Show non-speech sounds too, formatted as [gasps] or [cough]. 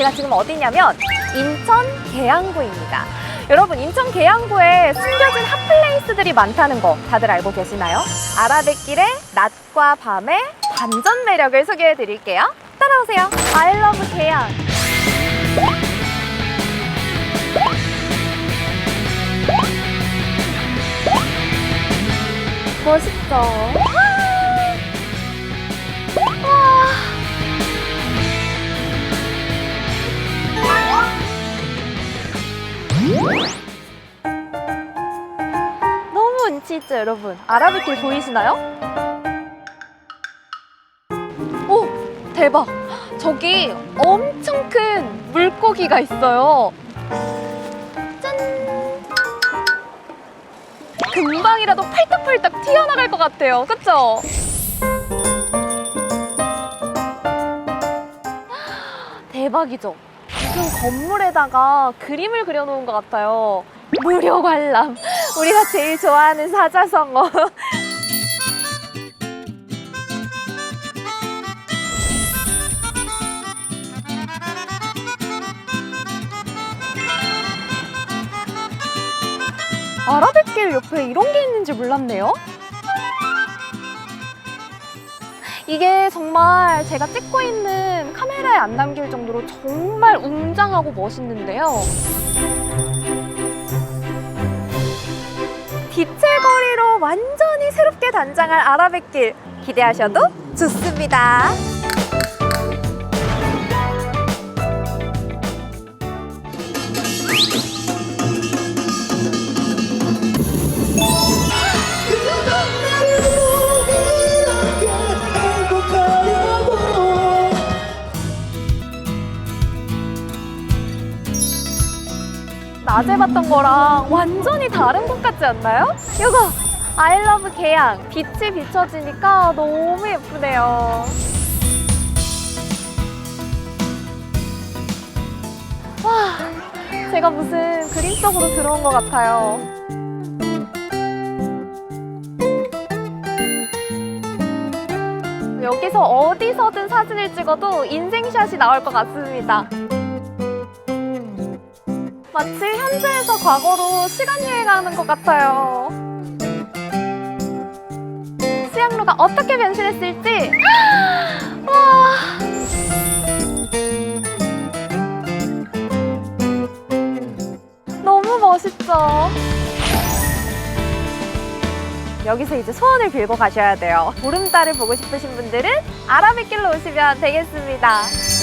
제가 지금 어디냐면 인천 계양구입니다. 여러분 인천 계양구에 숨겨진 핫플레이스들이 많다는 거 다들 알고 계시나요? 아라뱃길의 낮과 밤의 반전 매력을 소개해 드릴게요. 따라오세요. I love 계양. 멋있죠? 너무 운치 있죠 여러분? 아라뱃길 보이시나요? 오 대박. 저기 엄청 큰 물고기가 있어요. 짠! 금방이라도 팔딱팔딱 튀어나갈 것 같아요. 그쵸? [gasps] 대박이죠 무슨 건물에다가 그림을 그려놓은 것 같아요. 무료 관람. 우리가 제일 좋아하는 사자성어. [laughs] 아라뱃길 옆에 이런 게 있는지 몰랐네요. 이게 정말 제가 찍고 있는 카메라에 안 담길 정도로 정말 웅장하고 멋있는데요 빛의 거리로 완전히 새롭게 단장할 아라뱃길 기대하셔도 좋습니다. 낮에 봤던 거랑 완전히 다른 곳 같지 않나요? 이거 love 계양 빛이 비춰지니까 너무 예쁘네요. 와, 제가 무슨 그림 속으로 들어온 것 같아요. 여기서 어디서든 사진을 찍어도 인생샷이 나올 것 같습니다. 마치 현재에서 과거로 시간 여행하는 것 같아요. 수양로가 어떻게 변신했을지. 와. 너무 멋있죠? 여기서 이제 소원을 빌고 가셔야 돼요. 보름달을 보고 싶으신 분들은 아라뱃길로 오시면 되겠습니다.